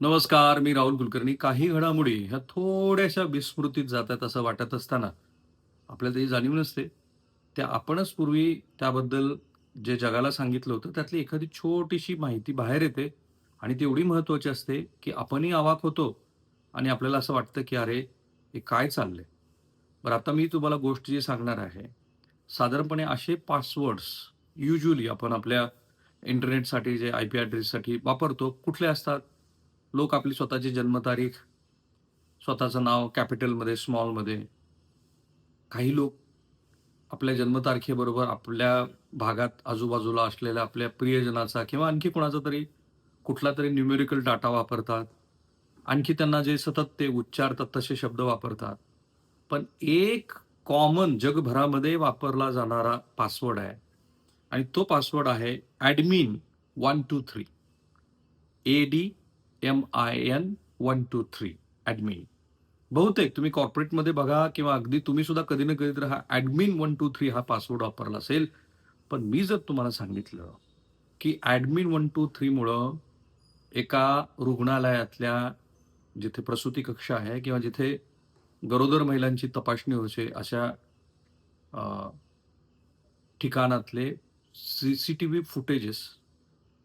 नमस्कार मी राहुल कुलकर्णी. काही घडामोडी ह्या थोड्याशा विस्मृतीत जातात असं वाटत असताना. आपल्याला त्याची जाणीव नसते. त्या आपणच पूर्वी त्याबद्दल जे जगाला सांगितलं होतं त्यातली एखादी छोटीशी माहिती बाहेर येते आणि ती एवढी महत्त्वाची असते की आपणही अवाक होतो आणि आपल्याला असं वाटतं की अरे हे काय चाललंय? बरं आता मी तुम्हाला गोष्ट जी सांगणार आहे. साधारणपणे असे पासवर्ड्स युजली आपण आपल्या इंटरनेटसाठी जे आय पी ॲड्रेससाठी वापरतो कुठले असतात? लोक आपली स्वतःची जन्मतारीख स्वतःचं नाव कॅपिटलमध्ये स्मॉलमध्ये. काही लोक आपल्या जन्मतारखेबरोबर आपल्या भागात आजूबाजूला असलेल्या आपल्या प्रियजनाचा किंवा आणखी कोणाचा तरी कुठला तरी न्यूमेरिकल डाटा वापरतात. आणखी त्यांना जे सतत ते उच्चारतात तसे शब्द वापरतात. पण एक कॉमन जगभरामध्ये वापरला जाणारा पासवर्ड आहे. आणि तो पासवर्ड आहे admin one two three A D M I N one two three admin बहुतेक तुम्ही कॉर्पोरेटमध्ये बघा किंवा अगदी तुम्ही सुद्धा कधी ना कधी तर हा ॲडमिन वन टू थ्री हा पासवर्ड वापरला असेल. पण मी जर तुम्हाला सांगितलं की ॲडमिन वन टू थ्रीमुळं एका रुग्णालयातल्या जिथे प्रसूती कक्ष आहे किंवा जिथे गरोदर महिलांची तपासणी होते अशा ठिकाणातले C C T V footages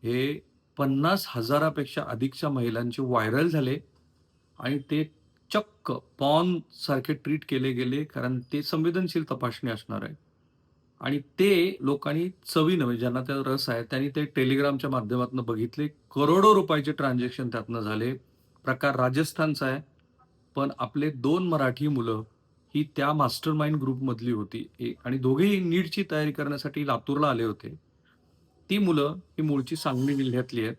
हे पन्नास हजारापेक्षा अधिकच्या महिलांचे व्हायरल झाले आणि ते चक्क पॉन सारखे ट्रीट केले गेले कारण ते संवेदनशील तपासणी असणार आहे आणि ते लोकांनी चवीनं म्हणजे ज्यांना त्यात रस आहे त्यांनी ते टेलिग्रामच्या माध्यमातून बघितले. करोडो रुपयाचे ट्रान्झॅक्शन त्यातनं झाले. प्रकार राजस्थानचा आहे. पण आपले दोन मराठी मुलं ही त्या मास्टर माइंड ग्रुपमधली होती. आणि दोघेही नीटची तयारी करण्यासाठी लातूरला आले होते. ती मुलं ही मूळची सांगली जिल्ह्यातली आहेत.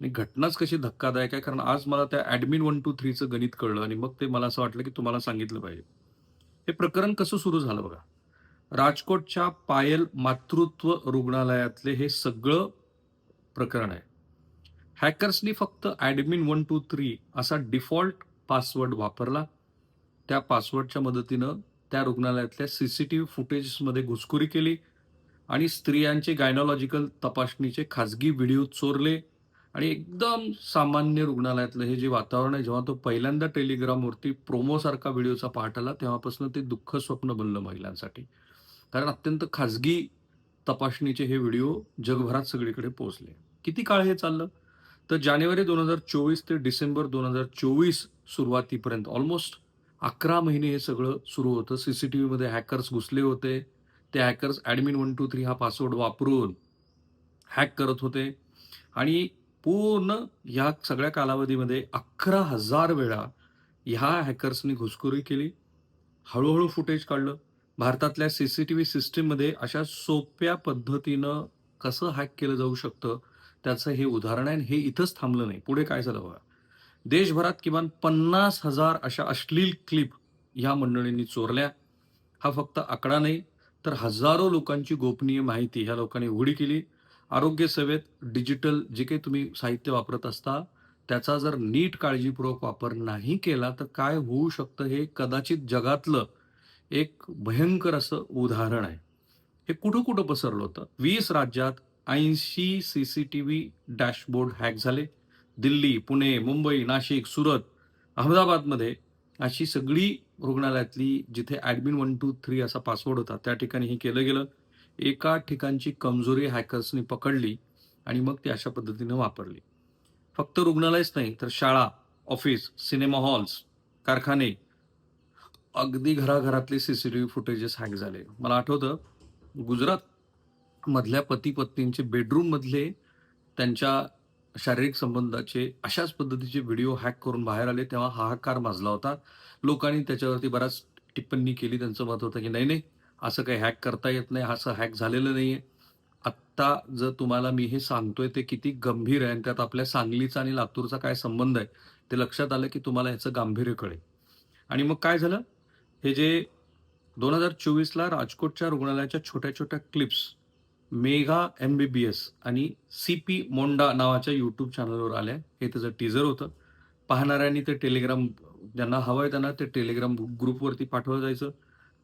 आणि घटनाच कशी धक्कादायक आहे कारण आज मला त्या ॲडमिन वन टू थ्रीचं गणित कळलं आणि मग ते मला असं वाटलं की तुम्हाला सांगितलं पाहिजे. हे प्रकरण कसं सुरू झालं बघा? राजकोटच्या पायल मातृत्व रुग्णालयातले हे सगळं प्रकरण आहे. हॅकर्सनी फक्त ॲडमिन वन टू थ्री असा डिफॉल्ट पासवर्ड वापरला. त्या पासवर्डच्या मदतीनं त्या रुग्णालयातल्या सी सी टी व्ही फुटेजमध्ये घुसखोरी केली. आणि स्त्रियांचे गायनॉलॉजिकल तपासणीचे खाजगी व्हिडिओ चोरले आणि एकदम सामान्य रुग्णालयातलं हे जे वातावरण आहे जेव्हा तो पहिल्यांदा टेलिग्रामवरती प्रोमोसारखा व्हिडिओचा पाठ आला तेव्हापासून ते दुःख स्वप्न बनलं महिलांसाठी. कारण अत्यंत खाजगी तपासणीचे हे व्हिडिओ जगभरात सगळीकडे पोहोचले. किती काळ हे चाललं? तर जानेवारी दोन हजार चोवीस ते डिसेंबर दोन हजार चोवीस सुरुवातीपर्यंत ऑलमोस्ट अकरा महिने हे सगळं सुरू होतं. सी सी टी व्हीमध्ये हॅकर्स घुसले होते. ते hackers admin one two three हा पासवर्ड वापरून हॅक करत होते. आणि पूर्ण या सगळ्या कालावधीमध्ये अकरा हजार वेळा ह्या हॅकर्सनी घुसखोरी केली. हळूहळू फुटेज काढलं. भारतातल्या सी सी टी व्ही सिस्टीममध्ये अशा सोप्या पद्धतीनं कसं हॅक केलं जाऊ शकतं त्याचं हे उदाहरण आहे आणि हे इथंच थांबलं नाही. पुढे काय झालं बघा. देशभरात किमान पन्नास हजार अशा अश्लील क्लिप ह्या मंडळींनी चोरल्या. हा फक्त आकडा नाही तर हजारो लोकांची गोपनीय माहिती ह्या लोकांनी उघडी केली. आरोग्य सेवेत डिजिटल जे काही तुम्ही साहित्य वापरत असता त्याचा जर नीट काळजीपूर्वक वापर नाही केला तर काय होऊ शकतं हे कदाचित जगातलं एक भयंकर असं उदाहरण आहे. हे कुठं कुठं पसरलं होतं? वीस राज्यात ऐंशी C C T V dashboard hack झाले. दिल्ली पुणे मुंबई नाशिक सुरत अहमदाबादमध्ये अशी सगळी रुग्णालयातली जिथे ॲडमिन वन टू थ्री असा पासवर्ड होता त्या ठिकाणी हे केलं गेलं. एका ठिकाणची कमजोरी हॅकर्सनी पकडली आणि मग ती अशा पद्धतीनं वापरली. फक्त रुग्णालयच नाही तर शाळा ऑफिस सिनेमा हॉल्स कारखाने अगदी घराघरातले C C T V footages hack झाले. मला आठवतं गुजरात मधल्या पती पत्नींचे बेडरूममधले त्यांच्या शारीरिक संबंधाचे अशाच पद्धतीचे व्हिडिओ हॅक करून बाहेर आले तेव्हा हाहाकार माजला होता. लोकांनी त्याच्यावरती बराच टिप्पणी केली. त्यांचं मत होतं की नाही नाही असं काही हॅक करता येत नाही. असं हॅक झालेलं नाही आहे आत्ता जर तुम्हाला मी हे सांगतोय ते किती गंभीर आहे आणि त्यात आपल्या सांगलीचा आणि लातूरचा काय संबंध आहे ते लक्षात आलं की तुम्हाला याचं गांभीर्य कळेल. आणि मग काय झालं? हे जे दोन हजार चोवीसला राजकोटच्या रुग्णालयाच्या छोट्या छोट्या clips mega M B B S आणि सी पी मोंडा नावाच्या यूट्यूब चॅनलवर आल्या. हे त्याचं टीजर होतं. पाहणाऱ्यांनी ते टेलिग्राम ज्यांना हवं आहे त्यांना ते टेलिग्राम ग्रुपवरती पाठवलं जायचं.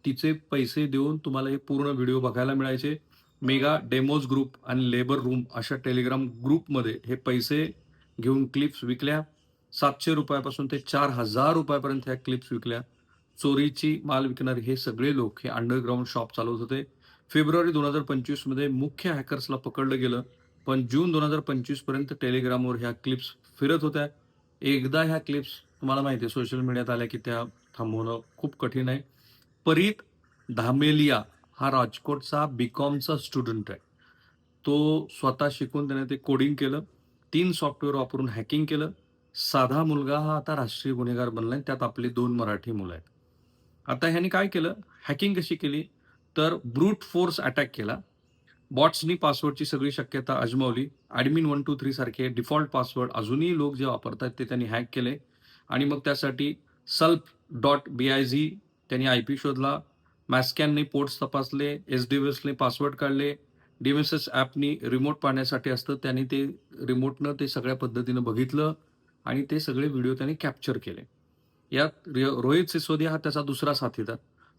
तिचे पैसे देऊन तुम्हाला हे पूर्ण व्हिडिओ बघायला मिळायचे. मेगा डेमोज ग्रुप आणि लेबर रूम अशा टेलिग्राम ग्रुपमध्ये हे पैसे घेऊन क्लिप्स विकल्या. सातशे रुपयापासून ते चार हजार रुपयापर्यंत ह्या क्लिप्स विकल्या. चोरीची माल विकणारे हे सगळे लोक हे अंडरग्राऊंड शॉप चालवत होते. फेब्रुवारी दोन हजार पंचवीसमध्ये मुख्य हॅकर्सला पकडलं गेलं. पण जून दोन हजार पंचवीसपर्यंत टेलिग्रामवर ह्या क्लिप्स फिरत होत्या. एकदा ह्या क्लिप्स तुम्हाला माहिती आहे सोशल मीडियात आल्या की त्या थांबवणं खूप कठीण आहे. परीत धामेलिया हा राजकोटचा बीकॉमचा स्टुडंट आहे. तो स्वतः शिकून त्याने ते कोडिंग केलं तीन सॉफ्टवेअर वापरून हॅकिंग केलं. साधा मुलगा हा आता राष्ट्रीय गुन्हेगार बनलाय त्यात आपली दोन मराठी मुलं आहेत. आता ह्याने काय केलं? हॅकिंग कशी केली? तर ब्रूट फोर्स अटॅक केला. बॉट्सनी पासवर्डची सगळी शक्यता अजमावली. ॲडमिन वन टू थ्री सारखे डिफॉल्ट पासवर्ड अजूनही लोक जे वापरतात ते त्यांनी हॅक केले. आणि मग त्यासाठी सल्फ डॉट बी आय झी त्यांनी आय पी शोधला मॅस्कॅनने पोर्ट्स तपासले एस डी एसने पासवर्ड काढले डी एम एस एस ॲपनी रिमोट पाहण्यासाठी असतं त्यांनी ते रिमोटनं ते सगळ्या पद्धतीनं बघितलं आणि ते सगळे व्हिडिओ त्यांनी कॅप्चर केले. यात रि- रोहित सिसोदिया हा त्याचा दुसरा साथीदार.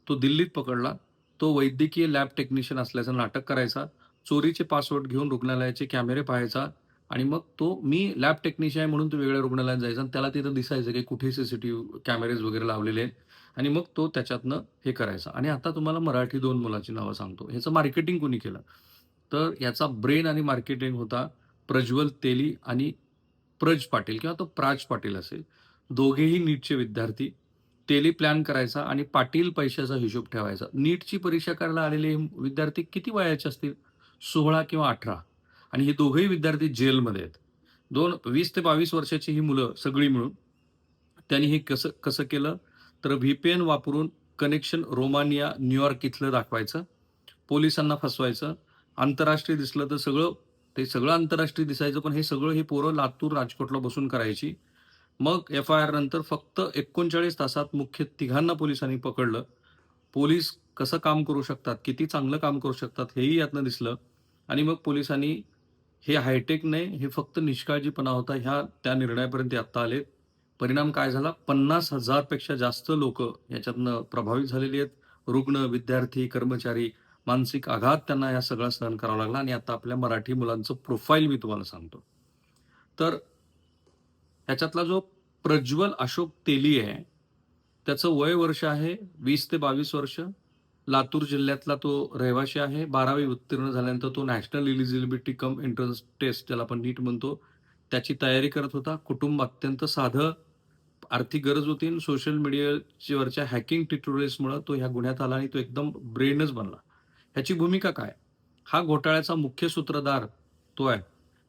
तो दिल्लीत पकडला. तो वैद्यकीय लॅब टेक्निशियन असल्याचं नाटक करायचा चोरीचे पासवर्ड घेऊन रुग्णालयाचे कॅमेरे पाहायचा आणि मग तो मी लॅब टेक्निशियन आहे म्हणून तो वेगळ्या रुग्णालयात जायचा आणि त्याला तिथं दिसायचं की कुठे सीसीटीव्ही कॅमेरेज वगैरे लावलेले आहेत. आणि मग तो त्याच्यातनं हे करायचा. आणि आता तुम्हाला मराठी दोन मुलाची नावं सांगतो. ह्याचं मार्केटिंग कोणी केलं? तर याचा ब्रेन आणि मार्केटिंग होता प्रज्वल तेली आणि प्रज पाटील किंवा तो प्राज पाटील असेल. दोघेही नीटचे विद्यार्थी. तेली प्लॅन करायचा आणि पाटील पैशाचा हिशोब ठेवायचा. नीटची परीक्षा करायला आलेले विद्यार्थी किती वयाचे असतील? सोळा किंवा अठरा. आणि हे दोघेही विद्यार्थी जेलमध्ये आहेत. दोन वीस ते बावीस वर्षाची ही मुलं सगळी मिळून त्यांनी हे कसं कसं केलं? तर व्हीपीएन वापरून कनेक्शन रोमानिया न्यूयॉर्क इथलं दाखवायचं. पोलिसांना फसवायचं. आंतरराष्ट्रीय दिसलं तर सगळं ते सगळं आंतरराष्ट्रीय दिसायचं पण हे सगळं हे पोरं लातूर राजकोटला बसून करायची. मग एफ आय आर नंतर फक्त एकोणचाळीस तासात मुख्य तिघांना पोलिसांनी पकडलं. पोलीस कसं काम करू शकतात? किती चांगलं काम करू शकतात? हेही यातनं दिसलं. आणि मग पोलिसांनी हे हायटेक नाही हे फक्त निष्काळजीपणा होता ह्या त्या निर्णयापर्यंत आत्ता आले परिणाम काय झाला? पन्नास हजारपेक्षा जास्त लोक याच्यातनं प्रभावित झालेली आहेत. रुग्ण विद्यार्थी कर्मचारी मानसिक आघात त्यांना या सगळा सहन करावा लागला. आणि आता आपल्या मराठी मुलांचं प्रोफाईल मी तुम्हाला सांगतो. तर ह्याच्यातला जो प्रज्वल अशोक तेली आहे त्याचं वय वर्ष आहे वीस ते बावीस वर्ष. लातूर जिल्ह्यातला तो रहिवाशी आहे. बारावी उत्तीर्ण झाल्यानंतर तो national eligibility cum entrance test ज्याला आपण नीट म्हणतो त्याची तयारी करत होता. कुटुंब अत्यंत साधं आर्थिक गरज होती आणि सोशल मीडियावरच्या हॅकिंग ट्युटोरियल्समुळे तो ह्या गुन्ह्यात आला आणि तो एकदम ब्रेनच बनला. ह्याची भूमिका काय? हा घोटाळ्याचा मुख्य सूत्रधार तो आहे.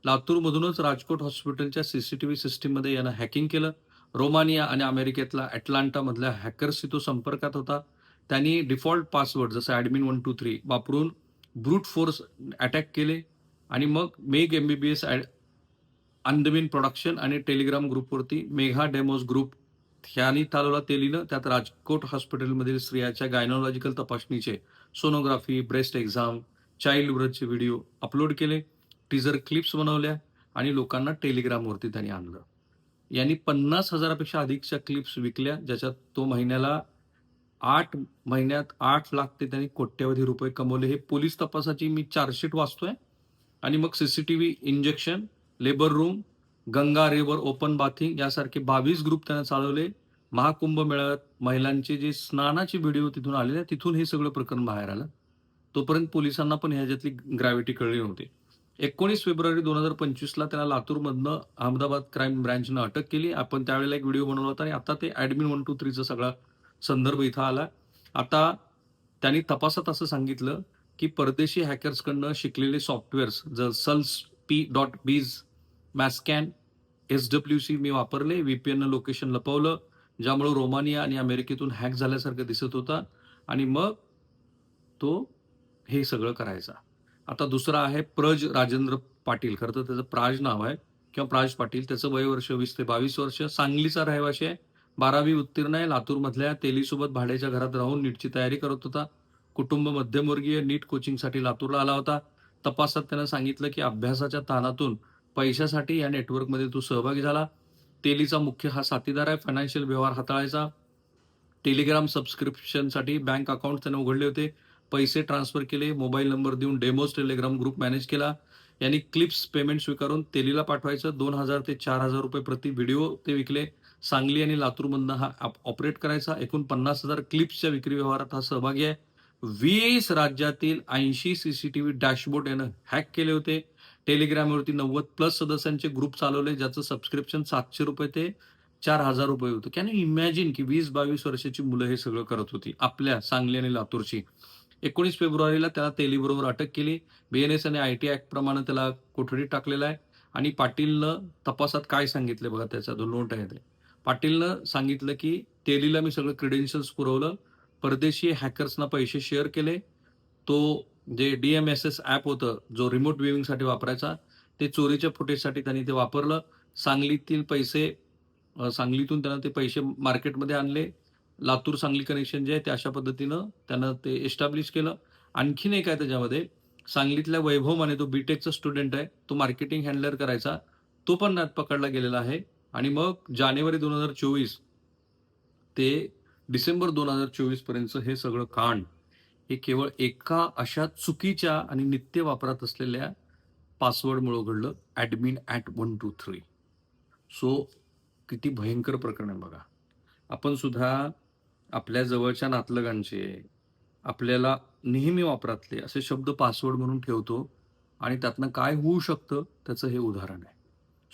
लातूरमधूनच राजकोट हॉस्पिटलच्या सीसीटीव्ही सिस्टीममध्ये यानं हॅकिंग केलं. रोमानिया आणि अमेरिकेतला अटलांटामधल्या हॅकर्सशी तो संपर्कात होता. त्यांनी डिफॉल्ट पासवर्ड जसं ॲडमिन वन टू थ्री वापरून ब्रूट फोर्स अटॅक केले आणि मग मेग एस अंदमिन प्रोडक्शन आणि टेलिग्राम ग्रुपवरती मेघा डेमोज ग्रुप ह्यांनी चालवला लिहिलं त्यात राजकोट हॉस्पिटलमधील स्त्रियाच्या गायनॉलॉजिकल तपासणीचे सोनोग्राफी ब्रेस्ट एक्झाम चाइल्ड ब्रथचे व्हिडिओ अपलोड केले. टीजर क्लिप्स बनवल्या आणि लोकांना टेलिग्रामवरती त्यांनी आणलं. यांनी पन्नास हजारापेक्षा अधिकच्या क्लिप्स विकल्या ज्याच्यात तो महिन्याला आठ महिन्यात आठ लाख ते त्यांनी कोट्यवधी रुपये कमवले. हे पोलीस तपासाची मी चार्जशीट वाचतोय. आणि मग CCTV injection labour room Ganga river open bathing यासारखे बावीस ग्रुप त्यांना चालवले. महाकुंभ मेळ्यात महिलांचे जे स्नानाचे व्हिडिओ तिथून आलेले तिथून हे सगळं प्रकरण बाहेर आलं. तोपर्यंत पोलिसांना पण ह्याच्यातली ग्रॅव्हिटी कळली नव्हती. एकोणीस फेब्रुवारी दोन हजार पंचवीसला त्यांना लातूरमधनं अहमदाबाद क्राईम ब्रँचनं अटक केली. आपण त्यावेळेला एक व्हिडिओ बनवला होता आणि आता ते ॲडमिन वन टू थ्रीचा सगळा संदर्भ इथं आला. आता त्यांनी तपासात असं सांगितलं की परदेशी हॅकर्सकडनं शिकलेले सॉफ्टवेअर्स जर सल्स P dot biz masscan S W C मी वापरले व्हीपीएन लोकेशन लपवलं ज्यामुळे रोमानिया आणि अमेरिकेतून हॅक झाल्यासारखं दिसत होता आणि मग तो हे सगळं करायचा. आता दुसरा आहे प्रज राजेंद्र पाटील. खरं तर त्याचं प्राज नाव आहे. किंवा प्राज पाटील त्याचं वय वर्ष वीस ते बावीस वर्ष. सांगलीचा रहिवाशी आहे. बारावी उत्तीर्ण आहे. लातूरमधल्या तेलीसोबत भाड्याच्या घरात राहून नीटची तयारी करत होता. कुटुंब मध्यमवर्गीय नीट कोचिंगसाठी लातूरला आला होता. तपासात त्यानं सांगितलं की अभ्यासाच्या ताणातून पैशासाठी या नेटवर्कमध्ये तो सहभागी झाला. तेलीचा मुख्य हा साथीदार आहे. फायनान्शियल व्यवहार हाताळायचा. टेलिग्राम सबस्क्रिप्शनसाठी बँक अकाउंट त्यानं उघडले होते. पैसे ट्रान्सफर केले मोबाईल नंबर देऊन डेमोज टेलिग्राम ग्रुप मॅनेज केला. यांनी क्लिप्स पेमेंट स्वीकारून तेलीला पाठवायचं. दोन हजार ते चार हजार रुपये प्रति व्हिडिओ ते विकले. सांगली आणि लातूरमधनं हा ऑपरेट करायचा. एकूण पन्नास हजार क्लिप्सच्या विक्री व्यवहारात हा सहभागी आहे. वीस राज्यातील ऐंशी सीसीटीव्ही डॅशबोर्ड यानं हॅक केले होते. टेलिग्रामवरती नव्वद प्लस सदस्यांचे ग्रुप चालवले ज्याचं सबस्क्रिप्शन सातशे रुपये ते चार हजार रुपये होतं. कॅन यू इमॅजिन की वीस बावीस वर्षाची मुलं हे सगळं करत होती आपल्या सांगली आणि लातूरची. एकोणीस फेब्रुवारीला त्याला तेलीबरोबर अटक केली. बीएनएस आणि आय टी ॲक्टप्रमाणे त्याला कोठडीत टाकलेला आहे. आणि पाटीलनं तपासात काय सांगितले बघा त्याचा जो नोट आहे ते पाटीलनं सांगितलं की तेलीला मी सगळं क्रेडेन्शियल्स पुरवलं. परदेशी हॅकर्सना पैसे शेअर केले. तो जे D M S S app होतं जो रिमोट व्ह्युईंगसाठी वापरायचा ते चोरीच्या फुटेजसाठी त्यांनी ते वापरलं. सांगलीतील पैसे सांगलीतून त्यांना ते पैसे मार्केटमध्ये आणले. लातूर सांगली कनेक्शन जे आहे ते अशा पद्धतीनं त्यानं ते एस्टॅब्लिश केलं. आणखीन एक आहे त्याच्यामध्ये सांगलीतल्या वैभव माने तो बीटेकचा स्टुडंट आहे तो मार्केटिंग हँडलर करायचा तो पण पकडला गेलेला आहे. आणि मग जानेवारी दोन हजार चोवीस ते डिसेंबर दोन हजार चोवीसपर्यंत हे सगळं कांड हे केवळ एका अशा चुकीच्या आणि नित्य वापरात असलेल्या पासवर्डमुळे घडलं admin at one two three so किती भयंकर प्रकरण आहे बघा. आपण सुद्धा आपल्या जवळच्या नातलगांचे आपल्याला नेहमी वापरातले असे शब्द पासवर्ड म्हणून ठेवतो आणि त्यातनं काय होऊ शकतं त्याचं हे उदाहरण आहे.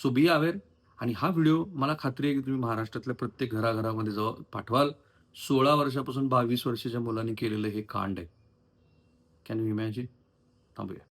सो बी अवेअर आणि हा व्हिडिओ मला खात्री आहे की तुम्ही महाराष्ट्रातल्या प्रत्येक घराघरामध्ये जवळ पाठवाल. सोळा वर्षापासून बावीस वर्षाच्या मुलांनी केलेलं हे कांड आहे. कॅन यू इमॅजिन थांबूया.